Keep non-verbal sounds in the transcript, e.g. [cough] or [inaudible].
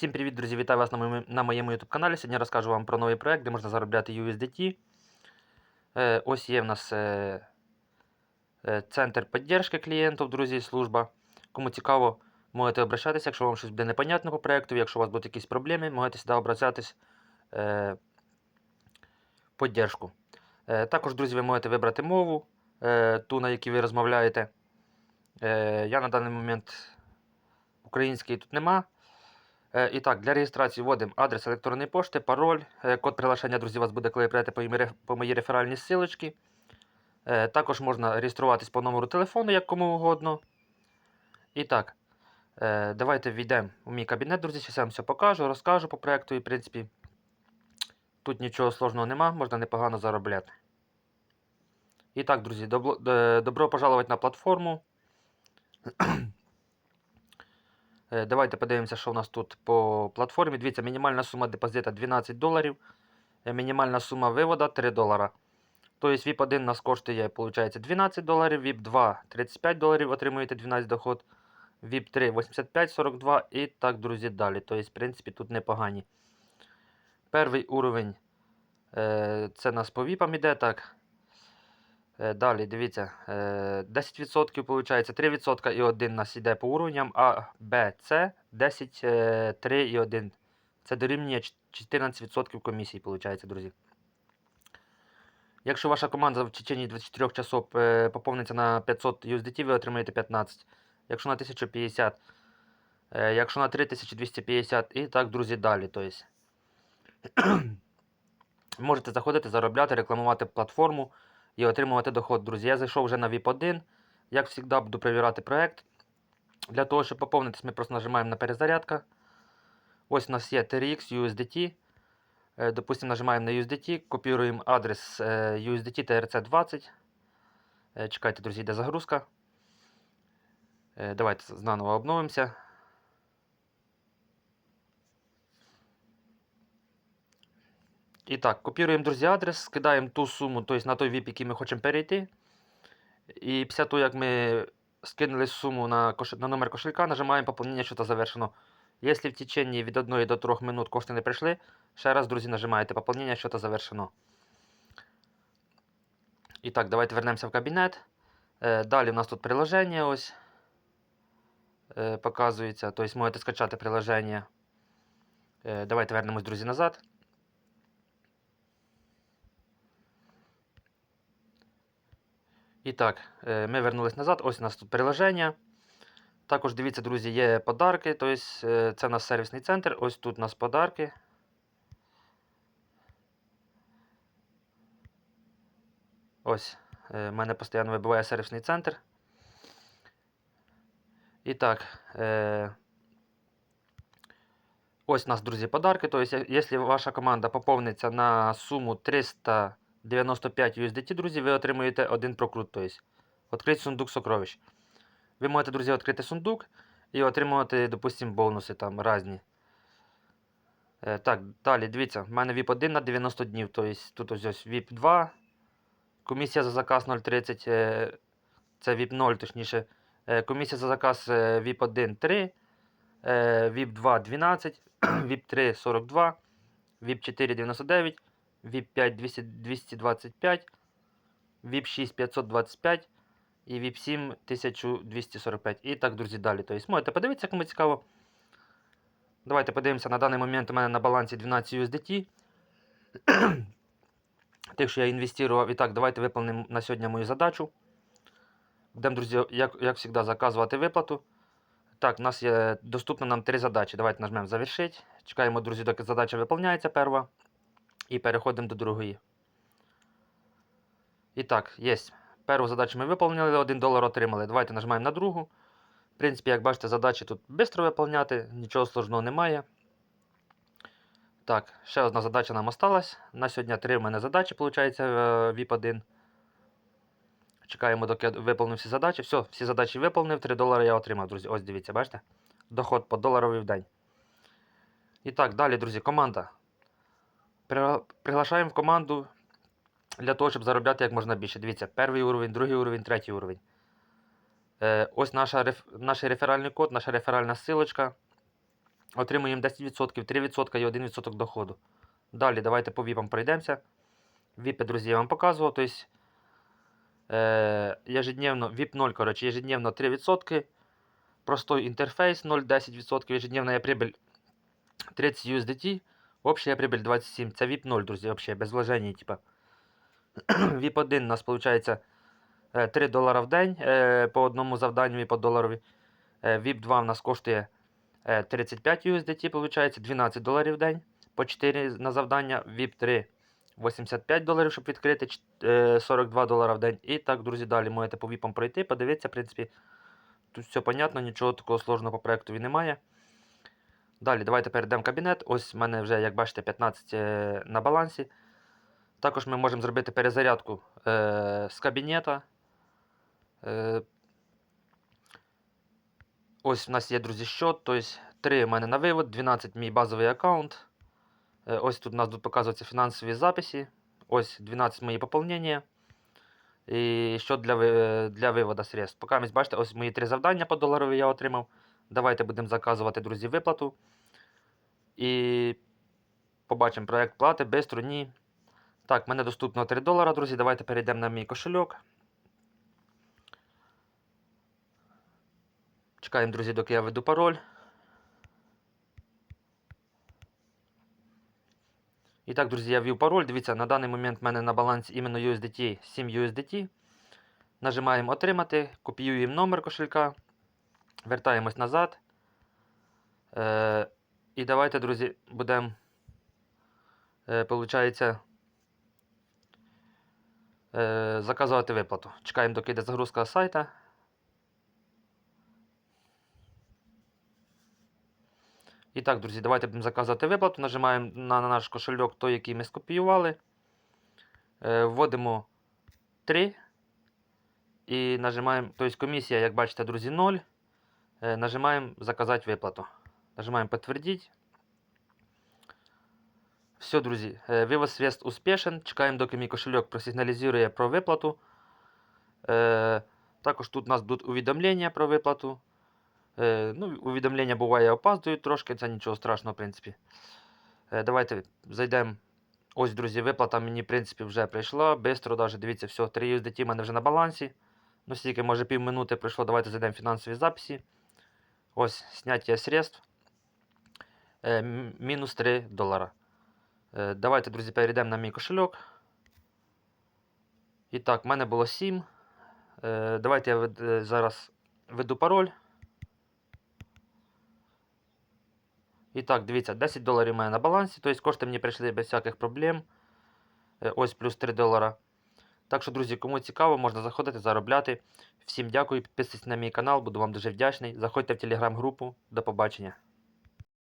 Всім привіт, друзі! Вітаю вас на моєму, на моєму YouTube каналі. Сьогодні розкажу вам про новий проект, де можна заробляти USDT. Е, ось є в нас е, е, центр підтримки клієнтів, друзі, служба. Кому цікаво, можете обращатися, якщо вам щось буде непонятно по проекту, якщо у вас будуть якісь проблеми, можете сюди обращатись е, підтримку. Е, також, друзі, ви можете вибрати мову, е, ту, на якій ви розмовляєте. Е, я на даний момент український тут нема. Е, І так, для реєстрації вводимо адрес електронної пошти, пароль, е, код приглашення, друзі, вас буде, коли прийдете по, моїй реферальній ссылочці. Е, Також можна реєструватись по номеру телефону, як кому угодно. І так, давайте війдемо у мій кабінет, друзі. Я вам все покажу, розкажу по проекту. І, в принципі, тут нічого сложного нема, можна непогано заробляти. І так, друзі, добро пожаловать на платформу. Е, Давайте подивимося, що у нас тут по платформі. Дивіться, мінімальна сума депозита 12 доларів. е, Мінімальна сума вивода 3 долара. Тобто VIP 1 у нас коштує, виходить, 12 доларів, VIP 2 35 доларів, отримуєте 12 доход. VIP 3 85, 42 і так, друзі, далі. Тобто, в принципі, тут непогані. Перший уровень е, це нас по VIP іде, так. Е, Далі, дивіться, е, 10% виходить, 3% і 1 у нас іде по уровням, а Б, С 10, е, 3 і 1. Це дорівнює 14% комісії, виходить, друзі. Якщо ваша команда в течение 24 часов е, поповниться на 500 USDT, ви отримаєте 15. Якщо на 1050, е, якщо на 3250 і так, друзі, далі. Тобто, [clears throat] можете заходити, заробляти, рекламувати платформу і отримувати доход, друзі. Я зайшов вже на VIP1. Як завжди, буду перевіряти проект. Для того, щоб поповнитись, ми просто нажимаємо на перезарядка. Ось у нас є TRX USDT. Е, Допустим, нажимаємо на USDT, копіруємо адрес е, USDT TRC20. Е, Чекайте, друзі, йде загрузка. Давайте заново обновимося. І так, копіруємо, друзі, адрес, скидаємо ту суму, тобто на той VIP, який ми хочемо перейти. І після того, як ми скинули суму на, кош... на номер кошелька, нажимаємо поповнення, що завершено. Якщо в течение від 1 до 3 минут кошти не прийшли, ще раз, друзі, нажимаєте поповнення, що завершено. І так, давайте вернемося в кабінет. Е, далі у нас тут приложення ось е, показується. Тобто можете скачати приложення. Е, давайте вернемось, друзі, назад. І так, е, ми вернулись назад. Ось у нас тут приложення. Також дивіться, друзі, є подарки. Тобто, е, це у нас сервісний центр. Ось тут у нас подарки. Ось, е, в мене постійно вибиває сервісний центр. І так, е, ось у нас, друзі, подарки. Тобто, якщо ваша команда поповниться на суму 395 USDT, друзі, ви отримуєте один прокрут. Відкрити сундук сокровищ. Ви можете, друзі, відкрити сундук і отримувати, допустимо, бонуси там різні. Е, так, далі, дивіться, в мене VIP 1 на 90 днів, тобто тут ось ось VIP 2. Комісія за заказ 0,30, е, це VIP 0, точніше. Е, комісія за заказ VIP 1 3, е, VIP 2 12, VIP 3 42, VIP 4 99, VIP 5 225, VIP 6 525 і VIP 7 1245. І так, друзі, далі. Тобто, можете подивитися, кому цікаво. Давайте подивимося, на даний момент у мене на балансі 12 USDT. [clears throat] Тих, що я інвестував. І так, давайте виповнимо на сьогодні мою задачу. Будемо, друзі, як, як завжди, заказувати виплату. Так, у нас є доступно нам три задачі. Давайте нажмемо завершити. Чекаємо, друзі, доки задача виповняється перша. І переходимо до другої. І так, є. Першу задачу ми виповнили, 1 долар отримали. Давайте нажмемо на другу. В принципі, як бачите, задачі тут швидко виповняти, нічого сложного немає. Так, ще одна задача нам осталась. На сьогодні три в мене задачі, виходить, VIP 1. Чекаємо, доки я виповнив всі задачі. Все, всі задачі виповнив, 3 долари я отримав, друзі. Ось дивіться, бачите? Доход по доларові в день. І так, далі, друзі, команда. При- Приглашаємо в команду для того, щоб заробляти як можна більше. Дивіться, перший уровень, другий уровень, третій уровень. Е, ось наша, наш реферальний код, наша реферальна ссылочка. отримуємо 10%, 3% і 1% доходу. Далі давайте по віпам пройдемося. Віпи, друзі, я вам показував. Тобто, е, ежедневно, VIP 0, короче, ежедневно 3%. Простой интерфейс 0,10%, ежедневная прибыль 30 USDT, общая прибыль 27. Це VIP 0, друзі, вообще, без вложений, типа. [clears throat] VIP 1 у нас виходить 3 долара в день е, по одному завданню і по доларові. Е, VIP 2 у нас коштує е, 35 USDT, виходить 12 доларів в день по 4 на завдання. VIP 3 85 доларів, щоб відкрити е, 42 долара в день. І так, друзі, далі можете по віпам пройти, подивитися, в принципі. Тут все понятно, нічого такого сложного по проектові немає. Далі, давайте перейдемо в кабінет. Ось в мене вже, як бачите, 15 е, на балансі. Також ми можемо зробити перезарядку е, з кабінета. Е, ось в нас є, друзі, счет. Тобто 3 в мене на вивод, 12 мій базовий аккаунт. Е, ось тут у нас тут показуються фінансові записи. Ось 12 мої поповнення. І що для, для виводу средств. Поки ви бачите, ось мої три завдання по доларові я отримав. Давайте будемо заказувати, друзі, виплату. І побачимо проект плати, бистро, ні. Так, мене доступно 3 долара, друзі. Давайте перейдемо на мій кошельок. Чекаємо, друзі, доки я введу пароль. І так, друзі, я ввів пароль. Дивіться, на даний момент в мене на балансі іменно USDT 7 USDT. Нажимаємо отримати, копіюємо номер кошелька, вертаємось назад. Е, і давайте, друзі, будемо. Е. Е, заказувати виплату. Чекаємо, доки йде загрузка сайта. І так, друзі, давайте будемо заказувати виплату. Нажимаємо на, на наш кошельок той, який ми скопіювали. Е, вводимо 3. І нажимаємо, тобто комісія, як бачите, друзі, 0. Е, нажимаємо заказати виплату. Нажимаємо підтвердити. Все, друзі, е, средств успішен. Чекаємо, доки мій кошельок просигналізує про виплату. Е, також тут у нас будуть увідомлення про виплату. Е, ну, увідомлення буває опаздують трошки, це нічого страшного, в принципі. Давайте зайдемо. Ось, друзі, виплата мені, в принципі, вже прийшла. Бистро, даже, дивіться, все, 3 USDT в мене вже на балансі. Ну, стільки, може, півминути пройшло. Давайте зайдемо в фінансові записи. Ось, зняття средств. Е, мінус 3 долара. Е, давайте, друзі, перейдемо на мій кошельок. І так, в мене було 7. Е, давайте я зараз введу пароль. І так, дивіться, 10 доларів у мене на балансі, тобто кошти мені прийшли без всяких проблем. Ось плюс 3 долара. Так що, друзі, кому цікаво, можна заходити, заробляти. Всім дякую, підписуйтесь на мій канал, буду вам дуже вдячний. Заходьте в телеграм-групу. До побачення.